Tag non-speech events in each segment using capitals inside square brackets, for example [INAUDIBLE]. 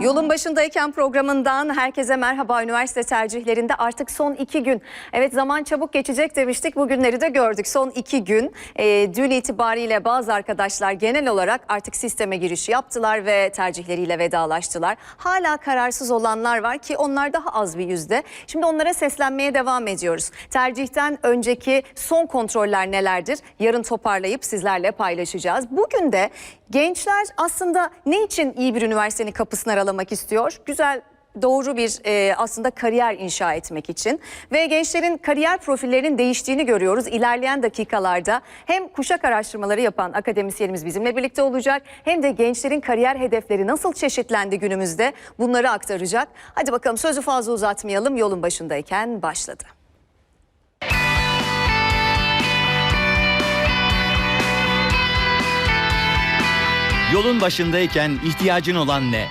Yolun başındayken programından herkese merhaba. Üniversite tercihlerinde artık son iki gün. Evet zaman çabuk geçecek demiştik. Bugünleri de gördük. Son iki gün. Ee, dün itibariyle bazı arkadaşlar genel olarak artık sisteme giriş yaptılar ve tercihleriyle vedalaştılar. Hala kararsız olanlar var ki onlar daha az bir yüzde. Şimdi onlara seslenmeye devam ediyoruz. Tercihten önceki son kontroller nelerdir? Yarın toparlayıp sizlerle paylaşacağız. Bugün de gençler aslında ne için iyi bir üniversitenin kapısını aralamak istiyor? Güzel doğru bir e, aslında kariyer inşa etmek için ve gençlerin kariyer profillerinin değiştiğini görüyoruz. İlerleyen dakikalarda hem kuşak araştırmaları yapan akademisyenimiz bizimle birlikte olacak hem de gençlerin kariyer hedefleri nasıl çeşitlendi günümüzde bunları aktaracak. Hadi bakalım sözü fazla uzatmayalım yolun başındayken başladı. Yolun başındayken ihtiyacın olan ne?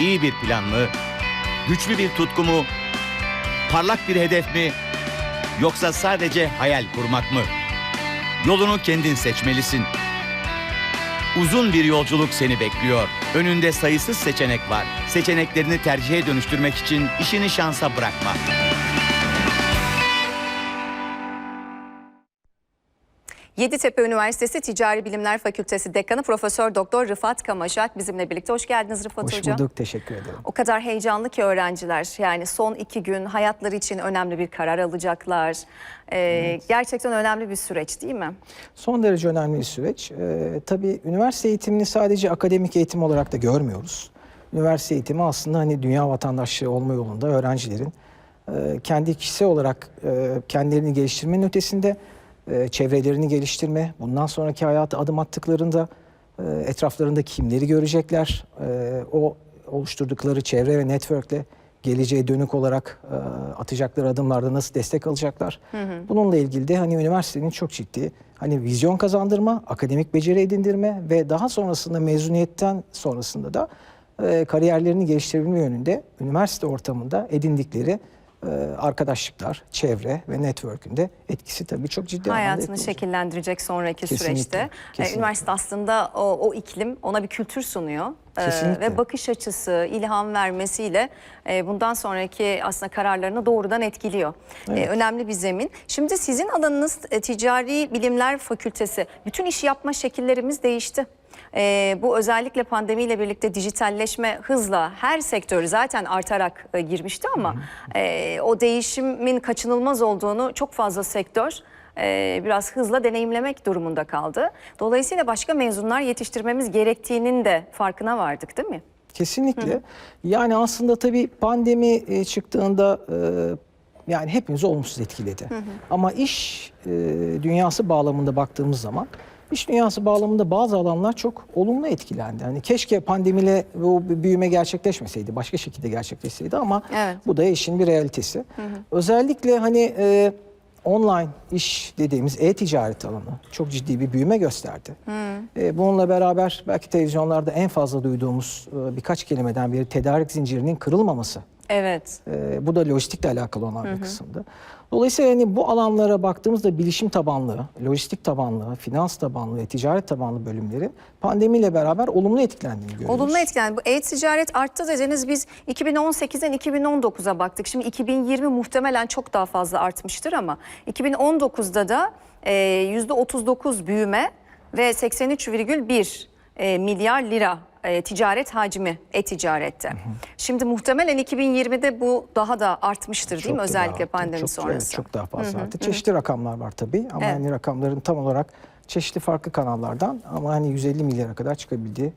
İyi bir plan mı? Güçlü bir tutku mu? Parlak bir hedef mi? Yoksa sadece hayal kurmak mı? Yolunu kendin seçmelisin. Uzun bir yolculuk seni bekliyor. Önünde sayısız seçenek var. Seçeneklerini tercihe dönüştürmek için işini şansa bırakma. Yeditepe Üniversitesi Ticari Bilimler Fakültesi Dekanı Profesör Doktor Rıfat Kamaşak bizimle birlikte. Hoş geldiniz Rıfat Hoş Hocam. bulduk, teşekkür ederim. O kadar heyecanlı ki öğrenciler yani son iki gün hayatları için önemli bir karar alacaklar. Ee, Gerçekten önemli bir süreç değil mi? Son derece önemli bir süreç. Ee, tabii üniversite eğitimini sadece akademik eğitim olarak da görmüyoruz. Üniversite eğitimi aslında hani dünya vatandaşlığı olma yolunda öğrencilerin e, kendi kişisel olarak e, kendilerini geliştirmenin ötesinde e, çevrelerini geliştirme, bundan sonraki hayata adım attıklarında e, etraflarında kimleri görecekler, e, o oluşturdukları çevre ve networkle geleceğe dönük olarak e, atacakları adımlarda nasıl destek alacaklar. Bununla ilgili de hani üniversitenin çok ciddi hani vizyon kazandırma, akademik beceri edindirme ve daha sonrasında mezuniyetten sonrasında da e, kariyerlerini geliştirebilme yönünde üniversite ortamında edindikleri arkadaşlıklar, çevre ve network'ünde etkisi tabii çok ciddi anlamda Hayatını olacak. şekillendirecek sonraki Kesinlikle, süreçte. Ee, kesinlikle. Üniversite aslında o, o iklim ona bir kültür sunuyor. Ee, Kesinlikle. ve bakış açısı, ilham vermesiyle e, bundan sonraki aslında kararlarını doğrudan etkiliyor. Evet. önemli bir zemin. Şimdi sizin alanınız e, Ticari Bilimler Fakültesi. Bütün iş yapma şekillerimiz değişti. Ee, bu özellikle pandemiyle birlikte dijitalleşme hızla her sektör zaten artarak e, girmişti ama e, o değişimin kaçınılmaz olduğunu çok fazla sektör e, biraz hızla deneyimlemek durumunda kaldı. Dolayısıyla başka mezunlar yetiştirmemiz gerektiğinin de farkına vardık değil mi? Kesinlikle. Yani aslında tabii pandemi e, çıktığında e, yani hepimizi olumsuz etkiledi. Ama iş e, dünyası bağlamında baktığımız zaman iş dünyası bağlamında bazı alanlar çok olumlu etkilendi. Hani keşke pandemiyle bu büyüme gerçekleşmeseydi, başka şekilde gerçekleşseydi ama Evet. bu da işin bir realitesi. Özellikle hani e, online iş dediğimiz e-ticaret alanı çok ciddi bir büyüme gösterdi. E, bununla beraber belki televizyonlarda en fazla duyduğumuz e, birkaç kelimeden biri tedarik zincirinin kırılmaması. Evet. E, bu da lojistikle alakalı olan bir kısımdı. Dolayısıyla hani bu alanlara baktığımızda bilişim tabanlı, lojistik tabanlı, finans tabanlı ve ticaret tabanlı bölümlerin pandemiyle beraber olumlu etkilendiğini görüyoruz. Olumlu etkilen. Bu e-ticaret arttı dediniz biz 2018'den 2019'a baktık. Şimdi 2020 muhtemelen çok daha fazla artmıştır ama 2019'da da e, %39 büyüme ve 83,1 e, milyar lira e, ticaret hacmi e-ticarette. Şimdi muhtemelen 2020'de bu daha da artmıştır değil Çok mi özellikle arttı. pandemi çok, sonrası? Evet, çok daha fazla arttı. Çeşitli rakamlar var tabii ama Evet. hani rakamların tam olarak çeşitli farklı kanallardan ama hani 150 milyara kadar çıkabildiği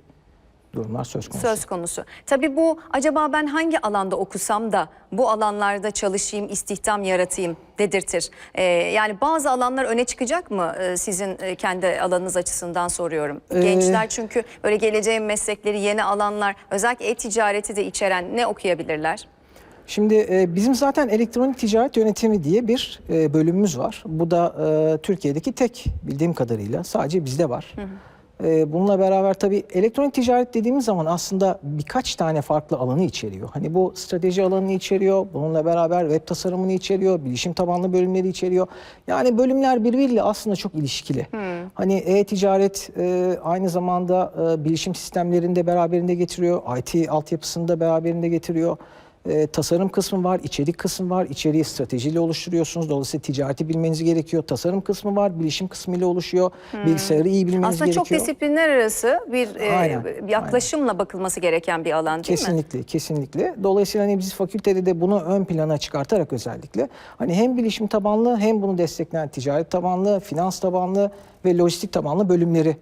durumlar söz konusu. Söz konusu. Tabii bu acaba ben hangi alanda okusam da bu alanlarda çalışayım, istihdam yaratayım dedirtir. Ee, yani bazı alanlar öne çıkacak mı Ee, sizin e, kendi alanınız açısından soruyorum. Ee, Gençler çünkü böyle geleceğin meslekleri, yeni alanlar, özellikle e-ticareti de içeren ne okuyabilirler? Şimdi e, bizim zaten elektronik ticaret yönetimi diye bir e, bölümümüz var. Bu da e, Türkiye'deki tek bildiğim kadarıyla sadece bizde var. E, bununla beraber tabii elektronik ticaret dediğimiz zaman aslında birkaç tane farklı alanı içeriyor. Hani bu strateji alanını içeriyor, bununla beraber web tasarımını içeriyor, bilişim tabanlı bölümleri içeriyor. Yani bölümler birbiriyle aslında çok ilişkili. Hani e-ticaret e, aynı zamanda e, bilişim sistemlerinde beraberinde getiriyor, IT altyapısını da beraberinde getiriyor. E, tasarım kısmı var, içerik kısmı var. İçeriği stratejiyle oluşturuyorsunuz. Dolayısıyla ticareti bilmeniz gerekiyor. Tasarım kısmı var, bilişim kısmı ile oluşuyor. Bilgisayarı iyi bilmeniz Aslında gerekiyor. çok disiplinler arası bir e, Aynen, yaklaşımla bakılması gereken bir alan değil mi? Kesinlikle, kesinlikle. Dolayısıyla hani biz fakültede de bunu ön plana çıkartarak özellikle hani hem bilişim tabanlı hem bunu destekleyen ticaret tabanlı, finans tabanlı ve lojistik tabanlı bölümleri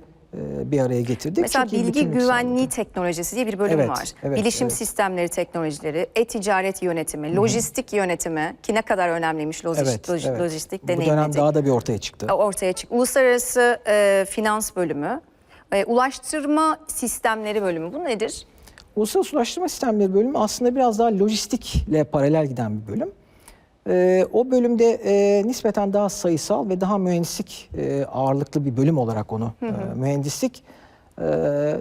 bir araya getirdik. Mesela Çünkü bilgi güvenliği sağladık. teknolojisi diye bir bölüm Evet, var. evet, Bilişim evet. sistemleri teknolojileri, e-ticaret yönetimi, lojistik yönetimi ki ne kadar önemliymiş lojistik, Evet, loj- evet. lojistik Bu dönem deneyimledik. daha da bir ortaya çıktı. ortaya çık. Uluslararası e, finans bölümü, e, ulaştırma sistemleri bölümü. Bu nedir? Uluslararası Ulaştırma Sistemleri bölümü aslında biraz daha lojistikle paralel giden bir bölüm. Ee, o bölümde e, nispeten daha sayısal ve daha mühendislik e, ağırlıklı bir bölüm olarak onu, e, mühendislik e,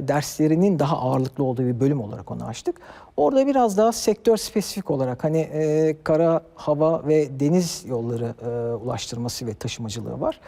derslerinin daha ağırlıklı olduğu bir bölüm olarak onu açtık. Orada biraz daha sektör spesifik olarak hani e, kara, hava ve deniz yolları e, ulaştırması ve taşımacılığı var.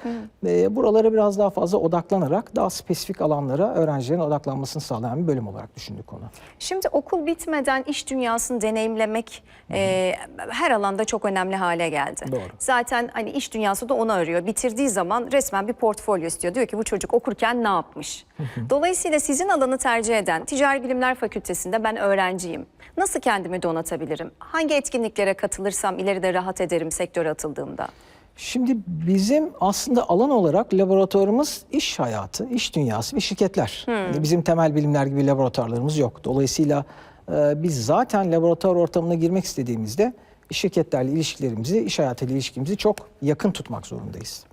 E, buralara biraz daha fazla odaklanarak daha spesifik alanlara öğrencilerin odaklanmasını sağlayan bir bölüm olarak düşündük onu. Şimdi okul bitmeden iş dünyasını deneyimlemek e, her alanda çok önemli hale geldi. Doğru. Zaten hani iş dünyası da onu arıyor. Bitirdiği zaman resmen bir portfolyo istiyor. Diyor ki bu çocuk okurken ne yapmış? Dolayısıyla sizin alanı tercih eden Ticari Bilimler Fakültesi'nde ben öğrenciyim. Nasıl kendimi donatabilirim? Hangi etkinliklere katılırsam ileride rahat ederim sektöre atıldığımda? Şimdi bizim aslında alan olarak laboratuvarımız iş hayatı, iş dünyası ve şirketler. Yani bizim temel bilimler gibi laboratuvarlarımız yok. Dolayısıyla e, biz zaten laboratuvar ortamına girmek istediğimizde şirketlerle ilişkilerimizi, iş hayatıyla ilişkimizi çok yakın tutmak zorundayız.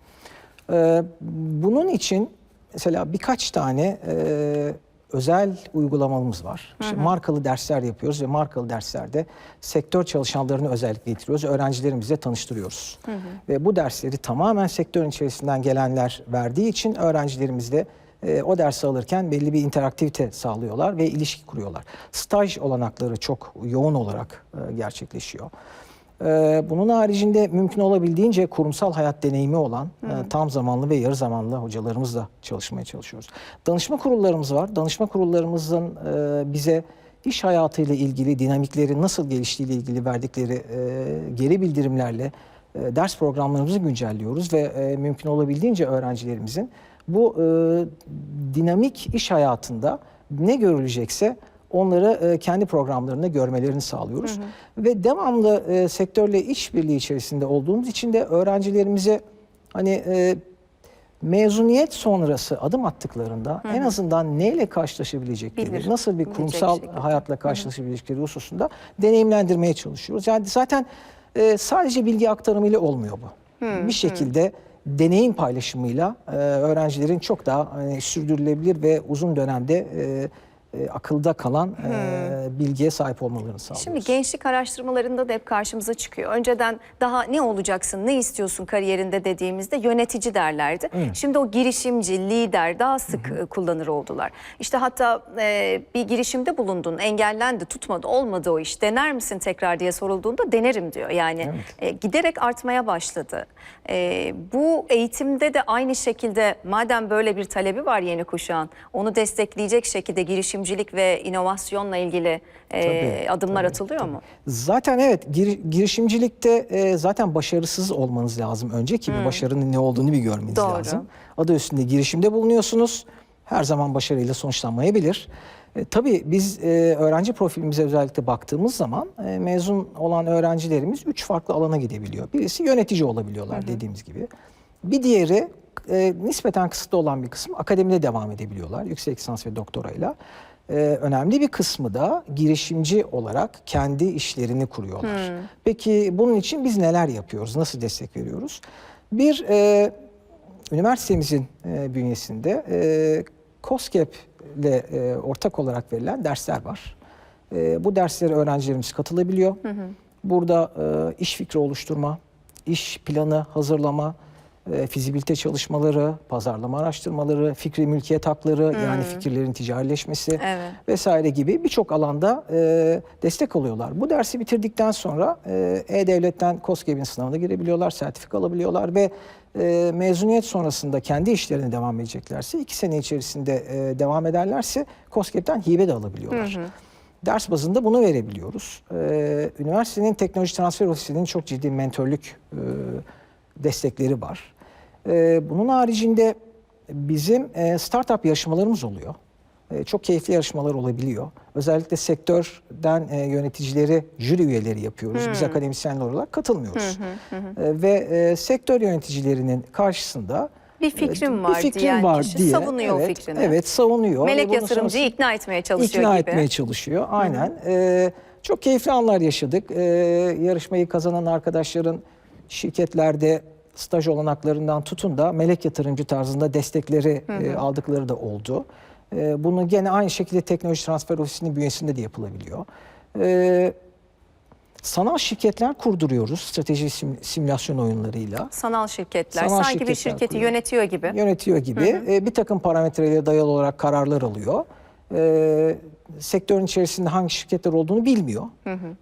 E, bunun için mesela birkaç tane e, özel uygulamamız var. İşte markalı dersler yapıyoruz ve markalı derslerde sektör çalışanlarını özellikle getiriyoruz. Öğrencilerimizle tanıştırıyoruz. Ve bu dersleri tamamen sektörün içerisinden gelenler verdiği için öğrencilerimiz de e, o dersi alırken belli bir interaktivite sağlıyorlar ve ilişki kuruyorlar. Staj olanakları çok yoğun olarak e, gerçekleşiyor. Ee, Bunun haricinde mümkün olabildiğince kurumsal hayat deneyimi olan e, tam zamanlı ve yarı zamanlı hocalarımızla çalışmaya çalışıyoruz. Danışma kurullarımız var. Danışma kurullarımızın e, bize iş hayatıyla ilgili dinamikleri nasıl geliştiğiyle ilgili verdikleri e, geri bildirimlerle e, ders programlarımızı güncelliyoruz ve e, mümkün olabildiğince öğrencilerimizin bu e, dinamik iş hayatında ne görülecekse onları e, kendi programlarında görmelerini sağlıyoruz. Ve devamlı e, sektörle işbirliği içerisinde olduğumuz için de öğrencilerimize hani e, mezuniyet sonrası adım attıklarında en azından neyle karşılaşabilecekleri, Bilir, nasıl bir bilecek kurumsal şekilde. hayatla karşılaşabilecekleri hususunda deneyimlendirmeye çalışıyoruz. Yani zaten e, sadece bilgi aktarımıyla olmuyor bu. Bir şekilde deneyim paylaşımıyla e, öğrencilerin çok daha hani, sürdürülebilir ve uzun dönemde e, e, akılda kalan e, bilgiye sahip olmalarını sağlıyoruz. Şimdi gençlik araştırmalarında da hep karşımıza çıkıyor. Önceden daha ne olacaksın, ne istiyorsun kariyerinde dediğimizde yönetici derlerdi. Şimdi o girişimci, lider daha sık e, kullanır oldular. İşte hatta e, bir girişimde bulundun, engellendi, tutmadı, olmadı o iş. Dener misin tekrar diye sorulduğunda denerim diyor. Yani e, giderek artmaya başladı. E, bu eğitimde de aynı şekilde madem böyle bir talebi var yeni kuşağın, onu destekleyecek şekilde girişimcilik ve inovasyonla ilgili e, Tabii, adımlar tabii, atılıyor mu? Zaten evet gir- girişimcilikte e, zaten başarısız olmanız lazım önce ki bir başarının ne olduğunu bir görmeniz Doğru. lazım. Adı üstünde girişimde bulunuyorsunuz. Her zaman başarıyla sonuçlanmayabilir. E, tabii biz e, öğrenci profilimize özellikle baktığımız zaman e, mezun olan öğrencilerimiz üç farklı alana gidebiliyor. Birisi yönetici olabiliyorlar dediğimiz gibi. Bir diğeri e, nispeten kısıtlı olan bir kısım akademide devam edebiliyorlar yüksek lisans ve doktorayla. Ee, önemli bir kısmı da girişimci olarak kendi işlerini kuruyorlar. Peki bunun için biz neler yapıyoruz? Nasıl destek veriyoruz? Bir, e, üniversitemizin e, bünyesinde e, COSGAP ile e, ortak olarak verilen dersler var. E, bu derslere öğrencilerimiz katılabiliyor. Burada e, iş fikri oluşturma, iş planı hazırlama, e, fizibilite çalışmaları, pazarlama araştırmaları, fikri mülkiyet hakları yani fikirlerin ticarileşmesi Evet. vesaire gibi birçok alanda e, destek alıyorlar. Bu dersi bitirdikten sonra e, E-Devlet'ten KOSGEB'in sınavına girebiliyorlar, sertifika alabiliyorlar ve e, mezuniyet sonrasında kendi işlerine devam edeceklerse iki sene içerisinde e, devam ederlerse KOSGEB'den hibe de alabiliyorlar. Ders bazında bunu verebiliyoruz. Ee, üniversitenin teknoloji transfer ofisinin çok ciddi mentörlük e, destekleri var. Ee, bunun haricinde bizim e, startup yarışmalarımız oluyor. E, çok keyifli yarışmalar olabiliyor. Özellikle sektörden e, yöneticileri, jüri üyeleri yapıyoruz. Biz akademisyenler olarak katılmıyoruz. E, ve e, sektör yöneticilerinin karşısında Bir fikrim e, var diyen kişi savunuyor evet, fikrini. Evet savunuyor. Melek yatırımcıyı ikna etmeye çalışıyor ikna gibi. etmeye çalışıyor. Aynen. Ee, çok keyifli anlar yaşadık. Ee, yarışmayı kazanan arkadaşların şirketlerde staj olanaklarından tutun da melek yatırımcı tarzında destekleri e, aldıkları da oldu. Ee, bunu gene aynı şekilde teknoloji transfer ofisinin bünyesinde de yapılabiliyor. Ee, sanal şirketler kurduruyoruz strateji sim- simülasyon oyunlarıyla. Sanal şirketler Sanal sanki bir şirketler şirketi kuruyor. yönetiyor gibi. yönetiyor gibi e, bir takım parametrelere dayalı olarak kararlar alıyor. E, sektörün içerisinde hangi şirketler olduğunu bilmiyor.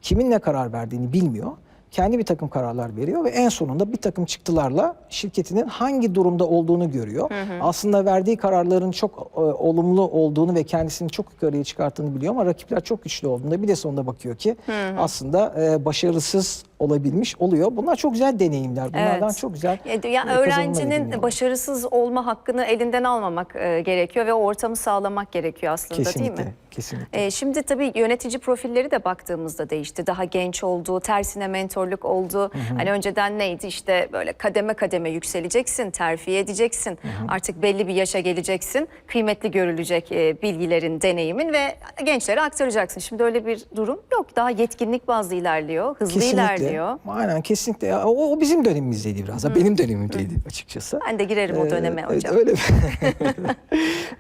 Kimin ne karar verdiğini bilmiyor. Kendi bir takım kararlar veriyor ve en sonunda bir takım çıktılarla şirketinin hangi durumda olduğunu görüyor. Aslında verdiği kararların çok e, olumlu olduğunu ve kendisini çok yukarıya çıkarttığını biliyor ama rakipler çok güçlü olduğunda bir de sonunda bakıyor ki aslında e, başarısız olabilmiş oluyor. Bunlar çok güzel deneyimler. Bunlardan Evet. çok güzel Ya, ya e, öğrencinin başarısız olma hakkını elinden almamak e, gerekiyor ve o ortamı sağlamak gerekiyor aslında Kesinlikle, değil mi? kesinlikle. E, şimdi tabii yönetici profilleri de baktığımızda değişti. Daha genç oldu, tersine mentorluk oldu. Hani önceden neydi işte böyle kademe kademe yükseleceksin, terfi edeceksin. Artık belli bir yaşa geleceksin. Kıymetli görülecek e, bilgilerin, deneyimin ve gençlere aktaracaksın. Şimdi öyle bir durum yok. Daha yetkinlik bazlı ilerliyor, hızlı ilerliyor. Aynen kesinlikle. Ya, O, o bizim dönemimizdeydi biraz da. Benim dönemimdeydi açıkçası. Ben de girerim o Ee, döneme evet, hocam. Öyle. [LAUGHS]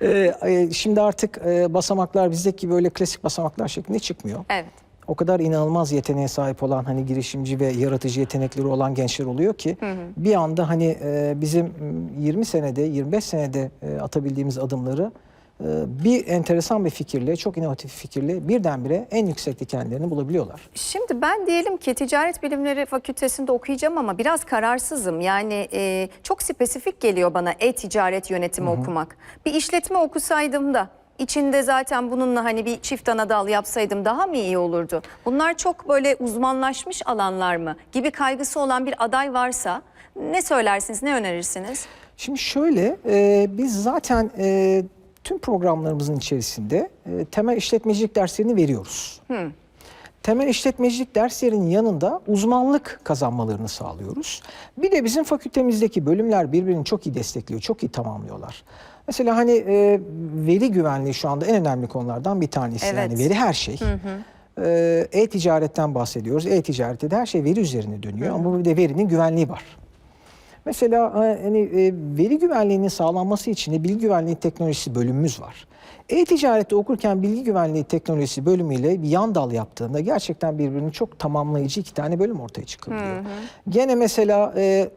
Ee, e, Şimdi artık e, basamaklar bizdeki gibi öyle klasik basamaklar şeklinde çıkmıyor. Evet. O kadar inanılmaz yeteneğe sahip olan hani girişimci ve yaratıcı yetenekleri olan gençler oluyor ki bir anda hani e, bizim m, 20 senede 25 senede e, atabildiğimiz adımları bir enteresan bir fikirle, çok inovatif bir fikirle birdenbire en yüksekte kendilerini bulabiliyorlar. Şimdi ben diyelim ki ticaret bilimleri fakültesinde okuyacağım ama biraz kararsızım. Yani e, çok spesifik geliyor bana e-ticaret yönetimi okumak. Bir işletme okusaydım da içinde zaten bununla hani bir çift ana dal yapsaydım daha mı iyi olurdu? Bunlar çok böyle uzmanlaşmış alanlar mı gibi kaygısı olan bir aday varsa ne söylersiniz, ne önerirsiniz? Şimdi şöyle, e, biz zaten e, tüm programlarımızın içerisinde e, temel işletmecilik derslerini veriyoruz. Temel işletmecilik derslerinin yanında uzmanlık kazanmalarını sağlıyoruz. Bir de bizim fakültemizdeki bölümler birbirini çok iyi destekliyor, çok iyi tamamlıyorlar. Mesela hani e, veri güvenliği şu anda en önemli konulardan bir tanesi. Evet. Yani veri her şey. E, E-ticaretten bahsediyoruz. E-ticarette de her şey veri üzerine dönüyor ama bir de verinin güvenliği var. Mesela e, hani e, veri güvenliğinin sağlanması için de bilgi güvenliği teknolojisi bölümümüz var. E-ticarette okurken bilgi güvenliği teknolojisi bölümüyle bir yan dal yaptığında gerçekten birbirini çok tamamlayıcı iki tane bölüm ortaya çıkabiliyor. Gene mesela e,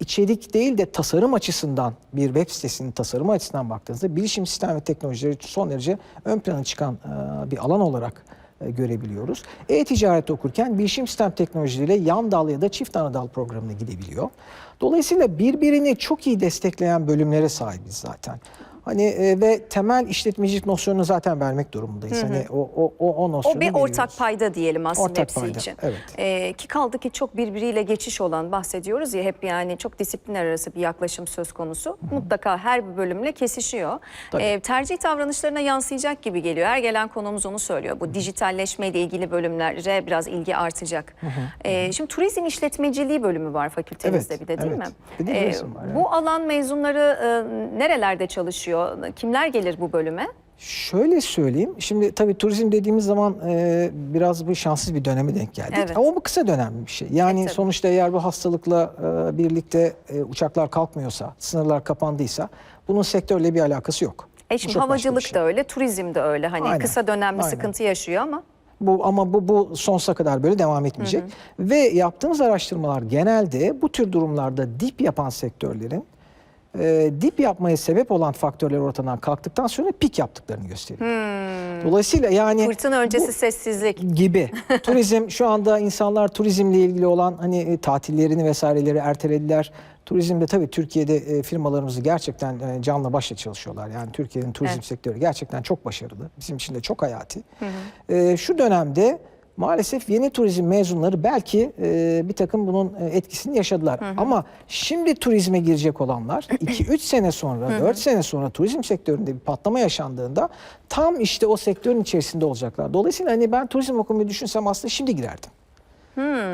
içerik değil de tasarım açısından bir web sitesinin tasarımı açısından baktığınızda bilişim sistem ve teknolojileri son derece ön plana çıkan e, bir alan olarak görebiliyoruz. E-ticaret okurken bilişim sistem teknolojileriyle yan dal ya da çift ana dal programına gidebiliyor. Dolayısıyla birbirini çok iyi destekleyen bölümlere sahibiz zaten. Hani e, ve temel işletmecilik nosyonunu zaten vermek durumundayız. Hani o o o, o nosyonu O bir ortak veriyoruz. payda diyelim aslında Ortak hepsi payda, için. evet. Ee, ki kaldı ki çok birbiriyle geçiş olan bahsediyoruz ya hep yani çok disiplinler arası bir yaklaşım söz konusu. Mutlaka her bir bölümle kesişiyor. Tabii. Ee, tercih davranışlarına yansıyacak gibi geliyor. Her gelen konumuz onu söylüyor. Bu dijitalleşme ile ilgili bölümlere biraz ilgi artacak. Ee, şimdi turizm işletmeciliği bölümü var fakültemizde Evet, bir de değil evet. mi? Bir de turizm var, evet. Bu alan mezunları e, nerelerde çalışıyor? Kimler gelir bu bölüme? Şöyle söyleyeyim. Şimdi tabii turizm dediğimiz zaman e, biraz bu şanssız bir döneme denk geldik. Evet. Ama bu kısa dönem bir şey. Yani E, tabii. sonuçta eğer bu hastalıkla e, birlikte e, uçaklar kalkmıyorsa, sınırlar kapandıysa bunun sektörle bir alakası yok. E şimdi çok havacılık şey. da öyle, turizm de öyle. Hani Aynen, kısa dönemli aynen. sıkıntı yaşıyor ama Bu ama bu bu sonsuza kadar böyle devam etmeyecek. Ve yaptığımız araştırmalar genelde bu tür durumlarda dip yapan sektörlerin e, dip yapmaya sebep olan faktörler ortadan kalktıktan sonra pik yaptıklarını gösteriyor. Dolayısıyla yani Fırtına öncesi sessizlik. gibi. [LAUGHS] Turizm şu anda insanlar turizmle ilgili olan hani e, tatillerini vesaireleri ertelediler. Turizmde tabii Türkiye'de e, firmalarımız gerçekten e, canla başla çalışıyorlar. Yani Türkiye'nin turizm Evet. sektörü gerçekten çok başarılı. Bizim için de çok hayati. E, şu dönemde maalesef yeni turizm mezunları belki e, bir takım bunun e, etkisini yaşadılar. Ama şimdi turizme girecek olanlar [CLEARS THROAT] 2-3 sene sonra, 4 sene sonra turizm sektöründe bir patlama yaşandığında tam işte o sektörün içerisinde olacaklar. Dolayısıyla hani ben turizm okumayı düşünsem aslında şimdi girerdim.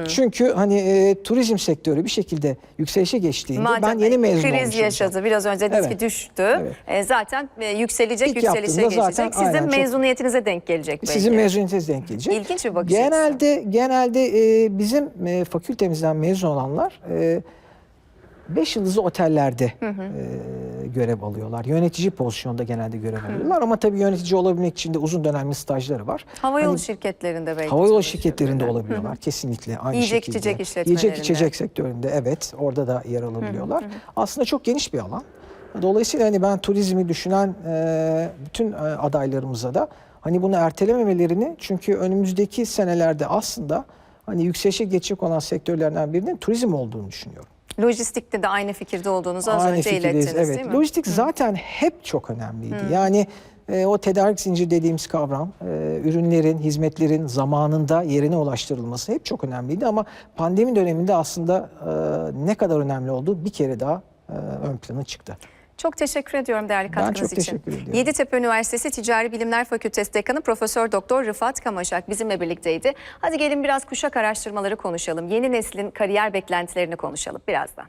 Çünkü hani e, turizm sektörü bir şekilde yükselişe geçtiğinde ben Madem yeni mezun kriz olmuş yaşadı. olacağım. Biraz önce dediniz ki Evet. düştü. Evet. E, zaten e, yükselecek, İlk yükselişe geçecek. zaten Sizin aynen çok- mezuniyetinize denk gelecek belki. Sizin mezuniyetiniz denk gelecek. İlginç bir bakış açısı. Genelde genelde e, bizim e, fakültemizden mezun olanlar 5 yıldızlı otellerde e, görev alıyorlar. Yönetici pozisyonda genelde görev alıyorlar ama tabii yönetici olabilmek için de uzun dönemli stajları var. Havayolu Hani şirketlerinde belki. Havayolu şirketlerinde olabiliyorlar kesinlikle aynı Yiyecek, şekilde. içecek işletmelerinde. Yiyecek içecek sektöründe evet orada da yer alabiliyorlar. Aslında çok geniş bir alan. Dolayısıyla hani ben turizmi düşünen e, bütün e, adaylarımıza da hani bunu ertelememelerini çünkü önümüzdeki senelerde aslında hani yükselişe geçecek olan sektörlerden birinin turizm olduğunu düşünüyorum. Lojistikte de aynı fikirde olduğunuzu az önce fikirdeyiz, ilettiniz evet. değil mi? Lojistik zaten hep çok önemliydi. Yani e, o tedarik zinciri dediğimiz kavram, e, ürünlerin, hizmetlerin zamanında yerine ulaştırılması hep çok önemliydi. Ama pandemi döneminde aslında e, ne kadar önemli olduğu bir kere daha e, ön plana çıktı. Çok teşekkür ediyorum değerli Ben katkınız çok için. teşekkür ediyorum. Yeditepe Üniversitesi Ticari Bilimler Fakültesi Dekanı Profesör Doktor Rıfat Kamaşak bizimle birlikteydi. Hadi gelin biraz kuşak araştırmaları konuşalım. Yeni neslin kariyer beklentilerini konuşalım birazdan.